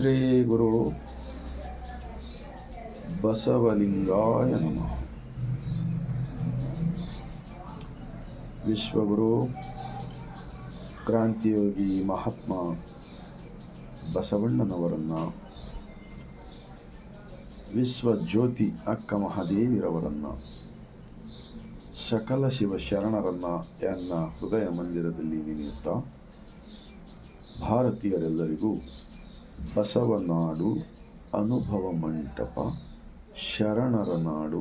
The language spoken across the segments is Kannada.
ಶ್ರೀ ಗುರು ಬಸವಲಿಂಗಾಯ ನಮಃ. ವಿಶ್ವಗುರು, ಕ್ರಾಂತಿಯೋಗಿ ಮಹಾತ್ಮ ಬಸವಣ್ಣನವರನ್ನು, ವಿಶ್ವಜ್ಯೋತಿ ಅಕ್ಕ ಮಹಾದೇವಿರವರನ್ನು, ಸಕಲ ಶಿವ ಶರಣರನ್ನು ಎನ್ನ ಹೃದಯ ಮಂದಿರದಲ್ಲಿ ನೆನೆಯುತ್ತಾ, ಭಾರತೀಯರೆಲ್ಲರಿಗೂ ಬಸವನಾಡು ಅನುಭವ ಮಂಟಪ ಶರಣರ ನಾಡು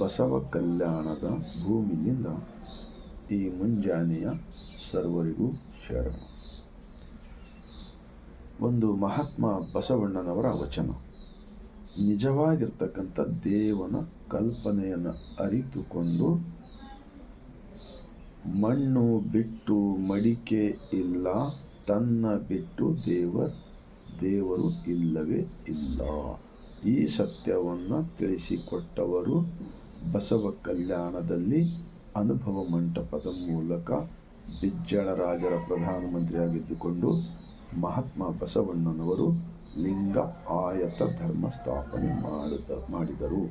ಬಸವ ಕಲ್ಯಾಣದ ಭೂಮಿಯಿಂದ. ಈ ಮುಂಜಾನೆಯ ಸರ್ವರಿಗೂ ಶರಣ. ಒಂದು ಮಹಾತ್ಮ ಬಸವಣ್ಣನವರ ವಚನ. ನಿಜವಾಗಿರ್ತಕ್ಕಂಥ ದೇವನ ಕಲ್ಪನೆಯನ್ನು ಅರಿತುಕೊಂಡು, ಮಣ್ಣು ಬಿಟ್ಟು ಮಡಿಕೆ ಇಲ್ಲ, ತನ್ನ ಬಿಟ್ಟು ದೇವ ದೇವರು ಇಲ್ಲವೇ ಇಲ್ಲ. ಈ ಸತ್ಯವನ್ನು ತಿಳಿಸಿಕೊಟ್ಟವರು ಬಸವ ಕಲ್ಯಾಣದಲ್ಲಿ ಅನುಭವ ಮಂಟಪದ ಮೂಲಕ ಬಿಜ್ಜಳರಾಜರ ಪ್ರಧಾನಮಂತ್ರಿಯಾಗಿದ್ದುಕೊಂಡು ಮಹಾತ್ಮ ಬಸವಣ್ಣನವರು ಲಿಂಗ ಆಯತ ಧರ್ಮ ಸ್ಥಾಪನೆ ಮಾಡಿದ, ಮಾಡಿದರು.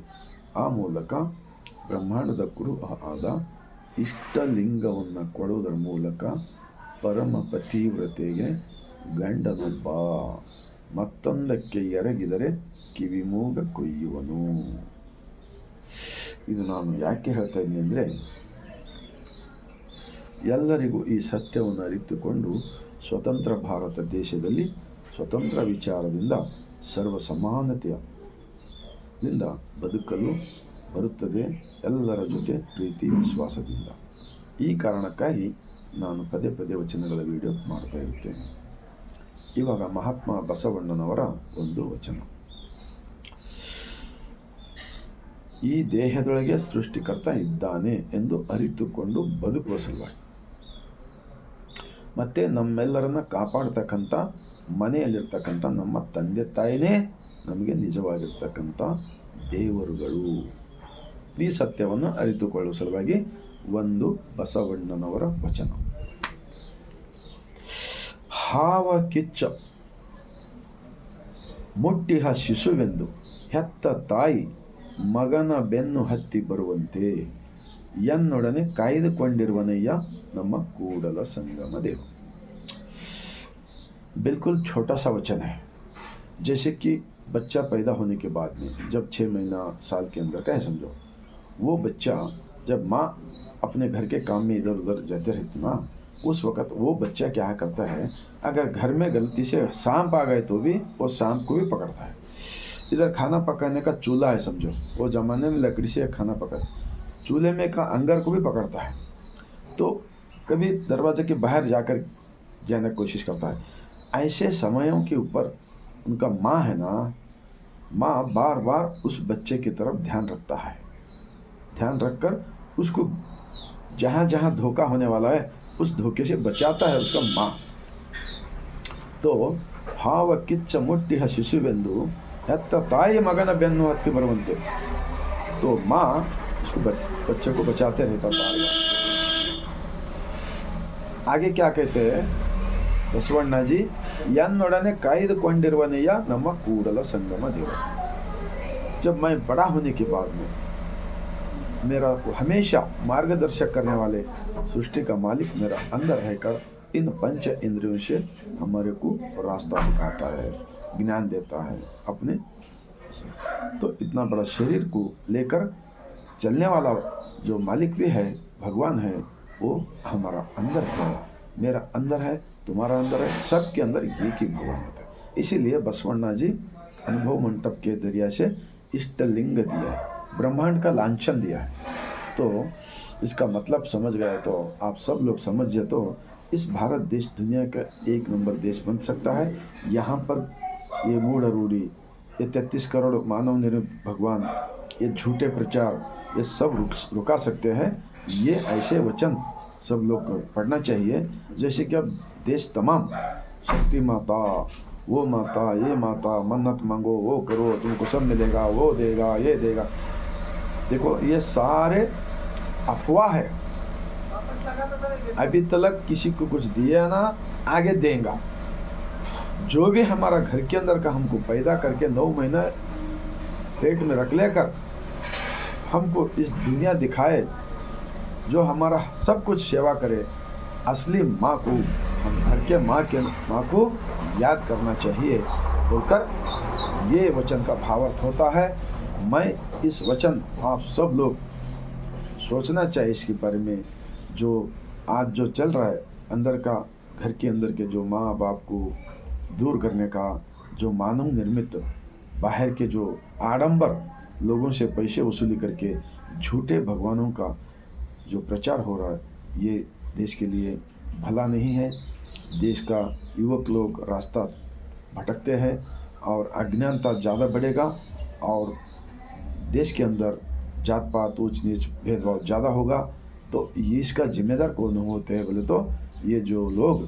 ಆ ಮೂಲಕ ಬ್ರಹ್ಮಾಂಡದ ಗುರು ಆದ ಇಷ್ಟಲಿಂಗವನ್ನು ಕೊಡುವುದರ ಮೂಲಕ ಪರಮ ಪತಿವ್ರತೆಗೆ ಗಂಡನೊಬ್ಬ. ಮತ್ತೊಂದಕ್ಕೆ ಎರಗಿದರೆ ಕಿವಿಮೂಗ ಕೊಯ್ಯುವನು. ಇದು ನಾನು ಯಾಕೆ ಹೇಳ್ತಾ ಇದ್ದೀನಿ ಅಂದರೆ, ಎಲ್ಲರಿಗೂ ಈ ಸತ್ಯವನ್ನು ಅರಿತುಕೊಂಡು ಸ್ವತಂತ್ರ ಭಾರತ ದೇಶದಲ್ಲಿ ಸ್ವತಂತ್ರ ವಿಚಾರದಿಂದ ಸರ್ವ ಸಮಾನತೆಯಿಂದ ಬದುಕಲು ಬರುತ್ತದೆ ಎಲ್ಲರ ಜೊತೆ ಪ್ರೀತಿ ವಿಶ್ವಾಸದಿಂದ. ಈ ಕಾರಣಕ್ಕಾಗಿ ನಾನು ಪದೇ ಪದೇ ವಚನಗಳ ವಿಡಿಯೋ ಮಾಡ್ತಾ ಇರುತ್ತೇನೆ ಇವಾಗ ಮಹಾತ್ಮ ಬಸವಣ್ಣನವರ ಒಂದು ವಚನ. ಈ ದೇಹದೊಳಗೆ ಸೃಷ್ಟಿಕರ್ತ ಇದ್ದಾನೆ ಎಂದು ಅರಿತುಕೊಂಡು ಬದುಕುವ ಸಲುವಾಗಿ. ಮತ್ತು ನಮ್ಮೆಲ್ಲರನ್ನ ಕಾಪಾಡ್ತಕ್ಕಂಥ, ಮನೆಯಲ್ಲಿರ್ತಕ್ಕಂಥ ನಮ್ಮ ತಂದೆ ತಾಯಿನೇ ನಮಗೆ ನಿಜವಾಗಿರ್ತಕ್ಕಂಥ ದೇವರುಗಳು. ಈ ಸತ್ಯವನ್ನು ಅರಿತುಕೊಳ್ಳುವ ಸಲುವಾಗಿ ಒಂದು ಬಸವಣ್ಣನವರ ವಚನ. ಹಾವ ಕಿಚ್ಚ ಮುಟ್ಟಿಹ ಶಿಶುವೆಂದು ಹೆತ್ತ ತಾಯಿ ಮಗನ ಬೆನ್ನು ಹತ್ತಿ ಬರುವಂತೆ ಎನ್ನೊಡನೆ ಕಾಯ್ದುಕೊಂಡಿರುವನಯ್ಯ ನಮ್ಮ ಕೂಡಲ ಸಂಗಮ देव बिल्कुल छोटा सा वचन है जैसे कि बच्चा पैदा होने के बाद में जब छः महीना साल के अंदर का है समझो वो बच्चा जब माँ अपने घर के काम में इधर उधर जाते रहती ना उस वक़्त वो बच्चा क्या करता है अगर घर में गलती से सांप आ गए तो भी वो सांप को भी पकड़ता है। इधर खाना पकाने का चूल्हा है, समझो। वो ज़माने में लकड़ी से खाना पका, चूल्हे में का अंगर को भी पकड़ता है। तो कभी दरवाजे के बाहर जाकर जाने की कोशिश करता है। ऐसे समयों के ऊपर उनका माँ है ना, माँ बार बार उस बच्चे की तरफ़ ध्यान रखता है। ध्यान रखकर उसको जहाँ जहाँ धोखा होने वाला है, उस धोखे से बचाता है उसका माँ। तो ಹಾವ ಕಿಚ್ಚ ಮುಟ್ಟಿಹ ಶಿಶುವೆಂದು ಹೆತ್ತ ತಾಯಿ ಮಗನ ಬೆನ್ನು ಹತ್ತಿ ಬರುವಂತೆ तो माँ उसको बच्चे को बचाते रहता बार बार आगे क्या कहते हैं ಬಸವಣ್ಣ ಜಿ ಎನ್ನೊಡನೆ ಕಾಯ್ದುಕೊಂಡಿರುವನೆಯ ನಮ್ಮ ಕೂಡಲ ಸಂಗಮ ದೇವ जब मैं बड़ा होने के बाद में मेरा को हमेशा मार्गदर्शक करने वाले सृष्टि का मालिक मेरा अंदर रहकर इन पंच इंद्रियों से हमारे को रास्ता दिखाता है, ज्ञान देता है अपने। तो इतना बड़ा शरीर को लेकर चलने वाला जो मालिक भी है, भगवान है, वो हमारा अंदर है। मेरा अंदर है, तुम्हारा अंदर है, सबके अंदर एक ही भगवान होता है। इसीलिए बसवण्णा जी अनुभव मंडप के ज़रिया से इष्टलिंग दिया है, ब्रह्मांड का लांछन दिया है। तो इसका मतलब समझ गए तो आप सब लोग समझिए तो इस भारत देश दुनिया का एक नंबर देश बन सकता है। यहाँ पर ये मूढ़ रूढ़ी ये तैतीस करोड़ मानव निर्मित भगवान, ये झूठे प्रचार, ये सब रुक, रुका सकते हैं। ये ऐसे वचन सब लोग को पढ़ना चाहिए, जैसे कि अब देश तमाम, शक्ति माता, वो माता, ये माता, मन्नत मांगो, वो करो, तुमको सब मिलेगा, वो देगा, ये देगा। देखो, ये सारे अफवाह है। अभी तक किसी को कुछ दिया ना, आगे देगा। जो भी हमारा घर के अंदर का हमको पैदा करके नौ महीना पेट में रख लेकर हमको इस दुनिया दिखाए, जो हमारा सब कुछ सेवा करे, असली माँ को, हम घर के माँ के माँ को याद करना चाहिए। बोलकर ये वचन का भावार्थ होता है। मैं इस वचन आप सब लोग सोचना चाहिए इसके बारे में। जो आज जो चल रहा है, अंदर का, घर के अंदर के जो माँ बाप को दूर करने का, जो मानव निर्मित, बाहर के जो आडंबर लोगों से पैसे वसूली करके झूठे भगवानों का जो प्रचार हो रहा है, ये देश के लिए भला नहीं है। देश का युवक लोग रास्ता भटकते हैं और अज्ञानता ज़्यादा बढ़ेगा और देश के अंदर जात पात ऊंच नीच भेदभाव ज़्यादा होगा। तो ये इसका जिम्मेदार कौन होते हैं? बोले तो ये जो लोग,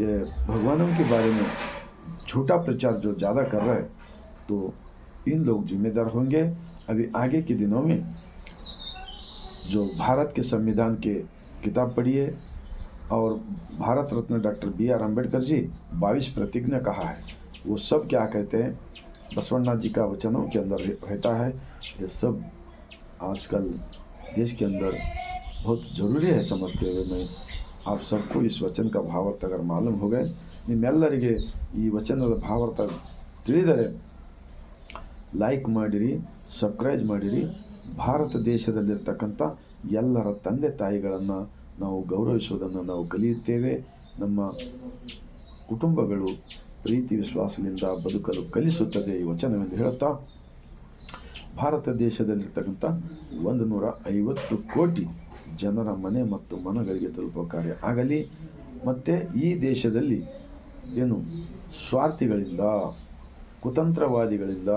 ये भगवानों के बारे में झूठा प्रचार जो ज़्यादा कर रहे हैं तो इन लोग जिम्मेदार होंगे। अभी आगे के दिनों में जो भारत के संविधान के किताब पढ़िए और Bharat Ratna doctor B R Ambedkar ji बाईस प्रतिज्ञा कहा है, वो सब क्या कहते हैं? बसवन्ना जी का वचनों के अंदर रहता है। ये सब आजकल देश के अंदर बहुत ज़रूरी है समझते हुए मैं आप सबको इस वचन का ಭಾವಾರ್ಥ ಅಗರ್ ಮಾಲೂಮ್ ಹೋಗೆ ನಿಮ್ಮೆಲ್ಲರಿಗೆ ಈ ವಚನದ ಭಾವಾರ್ಥ ತಿಳಿದರೆ ಲೈಕ್ ಮಾಡಿರಿ ಸಬ್ಸ್ಕ್ರೈಬ್ ಮಾಡಿರಿ ಭಾರತ ದೇಶದಲ್ಲಿರ್ತಕ್ಕಂಥ ಎಲ್ಲರ ತಂದೆ ತಾಯಿಗಳನ್ನು ನಾವು ಗೌರವಿಸುವುದನ್ನು ನಾವು ಕಲಿಯುತ್ತೇವೆ ನಮ್ಮ ಕುಟುಂಬಗಳು ಪ್ರೀತಿ ವಿಶ್ವಾಸದಿಂದ ಬದುಕಲು ಕಲಿಸುತ್ತದೆ ಈ ವಚನವೆಂದು ಹೇಳುತ್ತಾ ಭಾರತ ದೇಶದಲ್ಲಿರ್ತಕ್ಕಂಥ ಒಂದು ನೂರ ಐವತ್ತು ಕೋಟಿ ಜನರ ಮನೆ ಮತ್ತು ಮನಗಳಿಗೆ ತಲುಪುವ ಕಾರ್ಯ ಆಗಲಿ, ಮತ್ತು ಈ ದೇಶದಲ್ಲಿ ಏನು ಸ್ವಾರ್ಥಿಗಳಿಂದ, ಕುತಂತ್ರವಾದಿಗಳಿಂದ,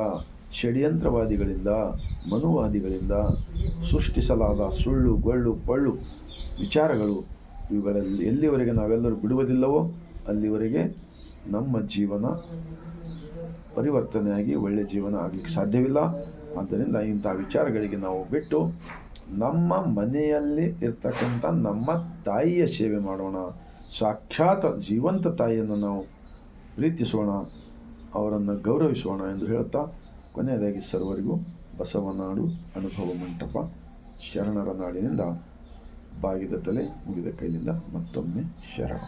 ಷಡ್ಯಂತ್ರವಾದಿಗಳಿಂದ, ಮನುವಾದಿಗಳಿಂದ ಸೃಷ್ಟಿಸಲಾದ ಸುಳ್ಳು, ಗೊಳ್ಳು, ಪಳ್ಳು ವಿಚಾರಗಳು ಇವುಗಳಲ್ಲಿ ಎಲ್ಲಿವರೆಗೆ ನಾವೆಲ್ಲರೂ ಬಿಡುವುದಿಲ್ಲವೋ ಅಲ್ಲಿವರೆಗೆ ನಮ್ಮ ಜೀವನ ಪರಿವರ್ತನೆಯಾಗಿ ಒಳ್ಳೆಯ ಜೀವನ ಆಗಲಿಕ್ಕೆ ಸಾಧ್ಯವಿಲ್ಲ. ಆದ್ದರಿಂದ ಇಂಥ ವಿಚಾರಗಳಿಗೆ ನಾವು ಬಿಟ್ಟು ನಮ್ಮ ಮನೆಯಲ್ಲಿ ಇರ್ತಕ್ಕಂಥ ನಮ್ಮ ತಾಯಿಯ ಸೇವೆ ಮಾಡೋಣ. ಸಾಕ್ಷಾತ್ ಜೀವಂತ ತಾಯಿಯನ್ನು ನಾವು ಪ್ರೀತಿಸೋಣ, ಅವರನ್ನು ಗೌರವಿಸೋಣ ಎಂದು ಹೇಳ್ತಾ ಕೊನೆಯದಾಗಿ ಸರ್ವರಿಗೂ ಬಸವನಾಡು ಅನುಭವ ಮಂಟಪ ಶರಣರ ನಾಡಿನಿಂದ ಬಾಗಿದ ತಲೆ ಮುಗಿದ ಕೈಲಿಂದ ಮತ್ತೊಮ್ಮೆ ಶರಣ.